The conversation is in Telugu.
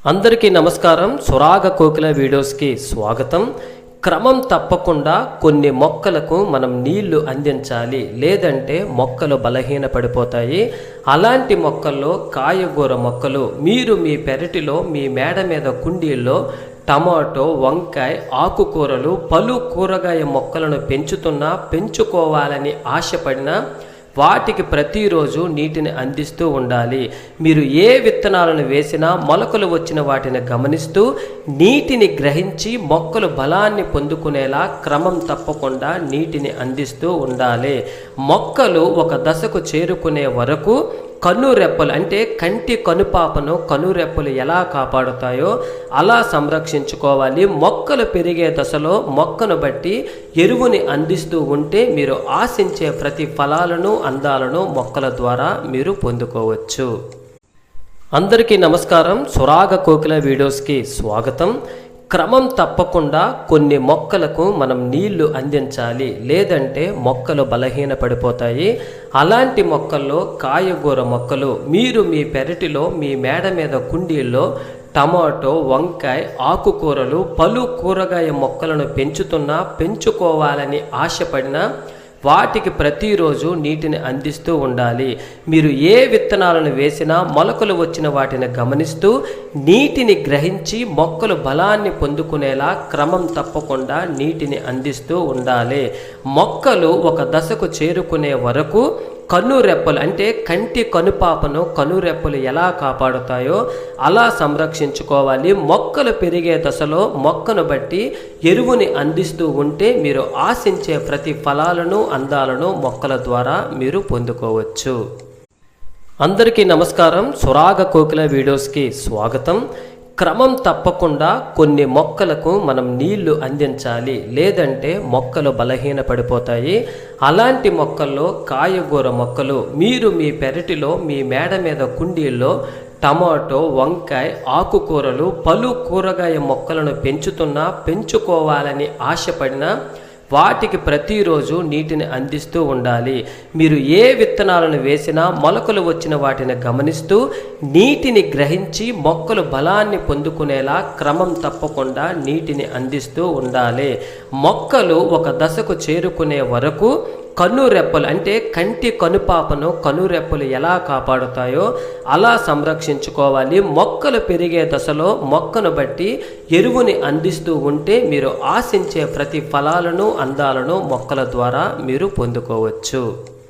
అందరికీ నమస్కారం. సురాగ కోకిల వీడియోస్కి స్వాగతం. క్రమం తప్పకుండా కొన్ని మొక్కలకు మనం నీళ్ళు అందించాలి. లేదంటే మొక్కలు బలహీన పడిపోతాయి అలాంటి మొక్కల్లో కాయగూర మొక్కలు మీరు మీ పెరటిలో మీ మేడ మీద కుండీల్లో టమాటో వంకాయ ఆకుకూరలు పలు కూరగాయ మొక్కలను పెంచుతున్నా పెంచుకోవాలని ఆశపడినా వాటికి ప్రతిరోజు నీటిని అందిస్తూ ఉండాలి. మీరు ఏ విత్తనాలను వేసినా మొలకలు వచ్చిన వాటిని గమనిస్తూ నీటిని గ్రహించి మొక్కలు బలాన్ని పొందుకునేలా క్రమం తప్పకుండా నీటిని అందిస్తూ ఉండాలి. మొక్కలు ఒక దశకు చేరుకునే వరకు కన్నురెప్పలు అంటే కంటి కనుపాపను కనురెప్పలు ఎలా కాపాడుతాయో అలా సంరక్షించుకోవాలి. మొక్కలు పెరిగే దశలో మొక్కను బట్టి ఎరువుని అందిస్తూ ఉంటే మీరు ఆశించే ప్రతి ఫలాలను అందాలను మొక్కల ద్వారా మీరు పొందుకోవచ్చు. అందరికీ నమస్కారం. సురాగ కోకిల వీడియోస్కి స్వాగతం. క్రమం తప్పకుండా కొన్ని మొక్కలకు మనం నీళ్ళు అందించాలి. లేదంటే మొక్కలు బలహీన పడిపోతాయి అలాంటి మొక్కల్లో కాయగూర మొక్కలు మీరు మీ పెరటిలో మీ మేడ మీద కుండీల్లో టమాటో వంకాయ ఆకుకూరలు పలు కూరగాయ మొక్కలను పెంచుతున్నా పెంచుకోవాలని ఆశపడినా వాటికి ప్రతిరోజు నీటిని అందిస్తూ ఉండాలి. మీరు ఏ విత్తనాలను వేసినా మొలకలు వచ్చిన వాటిని గమనిస్తూ నీటిని గ్రహించి మొక్కలు బలాన్ని పొందుకునేలా క్రమం తప్పకుండా నీటిని అందిస్తూ ఉండాలి. మొక్కలు ఒక దశకు చేరుకునే వరకు కన్నురెప్పలు అంటే కంటి కనుపాపను కనురెప్పలు ఎలా కాపాడుతాయో అలా సంరక్షించుకోవాలి. మొక్కలు పెరిగే దశలో మొక్కను బట్టి ఎరువుని అందిస్తూ ఉంటే మీరు ఆశించే ప్రతి ఫలాలను అందాలను మొక్కల ద్వారా మీరు పొందుకోవచ్చు. అందరికీ నమస్కారం. సురాగ కోకిల వీడియోస్కి స్వాగతం. క్రమం తప్పకుండా కొన్ని మొక్కలకు మనం నీళ్ళు అందించాలి. లేదంటే మొక్కలు బలహీన పడిపోతాయి అలాంటి మొక్కల్లో కాయగూర మొక్కలు మీరు మీ పెరటిలో మీ మేడ మీద కుండీల్లో టమాటో వంకాయ ఆకుకూరలు పలు కూరగాయ మొక్కలను పెంచుతున్నా పెంచుకోవాలని ఆశపడినా వాటికి ప్రతిరోజు నీటిని అందిస్తూ ఉండాలి. మీరు ఏ విత్తనాలను వేసినా మొలకలు వచ్చిన వాటిని గమనిస్తూ నీటిని గ్రహించి మొక్కలు బలాన్ని పొందుకునేలా క్రమం తప్పకుండా నీటిని అందిస్తూ ఉండాలి. మొక్కలు ఒక దశకు చేరుకునే వరకు కన్నురెప్పలు అంటే కంటి కనుపాపను కనురెప్పలు ఎలా కాపాడుతాయో అలా సంరక్షించుకోవాలి. మొక్కలు పెరిగే దశలో మొక్కను బట్టి ఎరువుని అందిస్తూ ఉంటే మీరు ఆశించే ప్రతి ఫలాలను అందాలను మొక్కల ద్వారా మీరు పొందుకోవచ్చు.